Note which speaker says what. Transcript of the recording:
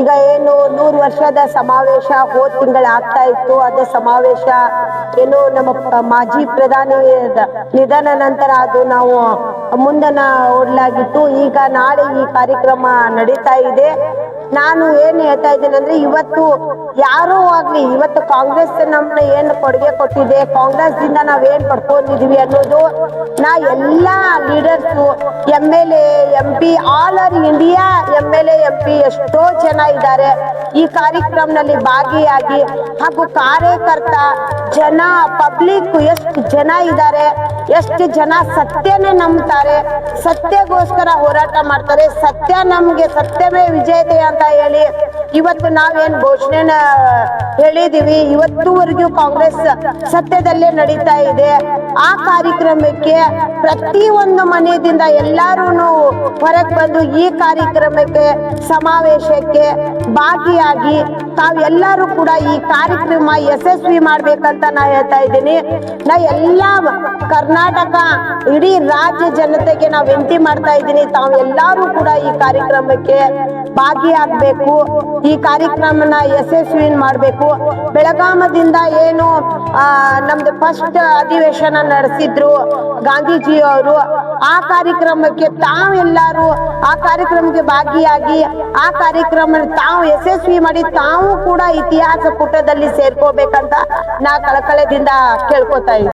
Speaker 1: ಈಗ ಏನು ನೂರು ವರ್ಷದ ಸಮಾವೇಶ ಹೋದ ತಿಂಗಳ ಆಗ್ತಾ ಇತ್ತು. ಅದೇ ಸಮಾವೇಶ ಏನು ನಮ್ಮ ಮಾಜಿ ಪ್ರಧಾನಿ ನಿಧನ ನಂತರ ಅದು ನಾವು ಮುಂದನ ಓಡ್ಲಾಗಿತ್ತು. ಈಗ ನಾಳೆ ಈ ಕಾರ್ಯಕ್ರಮ ನಡೀತಾ ಇದೆ. ನಾನು ಏನ್ ಹೇಳ್ತಾ ಇದ್ದೇನೆ ಅಂದ್ರೆ ಇವತ್ತು ಯಾರೂ ಆಗ್ಲಿ, ಇವತ್ತು ಕಾಂಗ್ರೆಸ್ ನಮ್ನ ಏನ್ ಕೊಡುಗೆ ಕೊಟ್ಟಿದೆ ಕಾಂಗ್ರೆಸ್ ದಿಂದ ನಾವ್ ಏನ್ ಪಡ್ಕೊಂಡಿದೀವಿ ಅನ್ನೋದು ನಾ ಎಲ್ಲಾ leaders M L A P, all over India M L A, M P ಎಷ್ಟೋ ಜನ ಇದ್ದಾರೆ. ಈ ಕಾರ್ಯಕ್ರಮದಲ್ಲಿ ಭಾಗಿಯಾಗಿ ಹಾಗೂ ಕಾರ್ಯಕರ್ತ ಜನ ಪಬ್ಲಿಕ್ ಎಷ್ಟು ಜನ ಇದ್ದಾರೆ, ಎಷ್ಟು ಜನ ಸತ್ಯನೇ ನಂಬ್ತಾರೆ ಸತ್ಯಗೋಸ್ಕರ ಹೋರಾಟ ಮಾಡ್ತಾರೆ, ಸತ್ಯ ನಮ್ಗೆ ಸತ್ಯವೇ ವಿಜೇತೆ ಅಂತ ಹೇಳಿ ಇವತ್ತು ನಾವೇನ್ ಘೋಷಣೆನ ಹೇಳಿದೀವಿ. ಇವತ್ತುವರೆಗೂ ಕಾಂಗ್ರೆಸ್ ಸತ್ಯದಲ್ಲೇ ನಡೀತಾ ಇದೆ. ಆ ಕಾರ್ಯಕ್ರಮಕ್ಕೆ ಪ್ರತಿ ಒಂದು ಮನೆಯಿಂದ ಎಲ್ಲರೂ ಹೊರಗೆ ಬಂದು ಈ ಕಾರ್ಯಕ್ರಮಕ್ಕೆ ಸಮಾವೇಶಕ್ಕೆ ಭಾಗಿಯಾಗಿ ತಾವೆಲ್ಲರೂ ಕೂಡ ಈ ಕಾರ್ಯಕ್ರಮ ಯಶಸ್ವಿ ಮಾಡ್ಬೇಕಂತ ನಾ ಹೇಳ್ತಾ ಇದ್ದೀನಿ. ನಾ ಎಲ್ಲ ಕರ್ನಾಟಕ, ಇಡೀ ರಾಜ್ಯ ಜನತೆಗೆ ನಾವು ವಿನಂತಿ ಮಾಡ್ತಾ ಇದ್ದೀನಿ. ತಾವೆಲ್ಲರೂ ಕೂಡ ಈ ಕಾರ್ಯಕ್ರಮಕ್ಕೆ ಭಾಗಿಯಾಗಬೇಕು. ಈ ಕಾರ್ಯಕ್ರಮನ ಯಶಸ್ವಿ ಮಾಡಬೇಕು. ಬೆಳಗಾಮದಿಂದ ಏನು ನಮ್ದು ಫಸ್ಟ್ ಅಧಿವೇಶನ ನಡೆಸಿದ್ರು ಗಾಂಧೀಜಿ ಅವರು. ಆ ಕಾರ್ಯಕ್ರಮಕ್ಕೆ ತಾವೆಲ್ಲರೂ, ಆ ಕಾರ್ಯಕ್ರಮಕ್ಕೆ ಭಾಗಿಯಾಗಿ, ಆ ಕಾರ್ಯಕ್ರಮ ತಾವು ಯಶಸ್ವಿ ಮಾಡಿ ತಾವು ಕೂಡ ಇತಿಹಾಸ ಪುಟದಲ್ಲಿ ಸೇರ್ಕೋಬೇಕಂತ ನಾ ಕಳಕಳದಿಂದ ಕೇಳ್ಕೊತಾ ಇದ್ದೀನಿ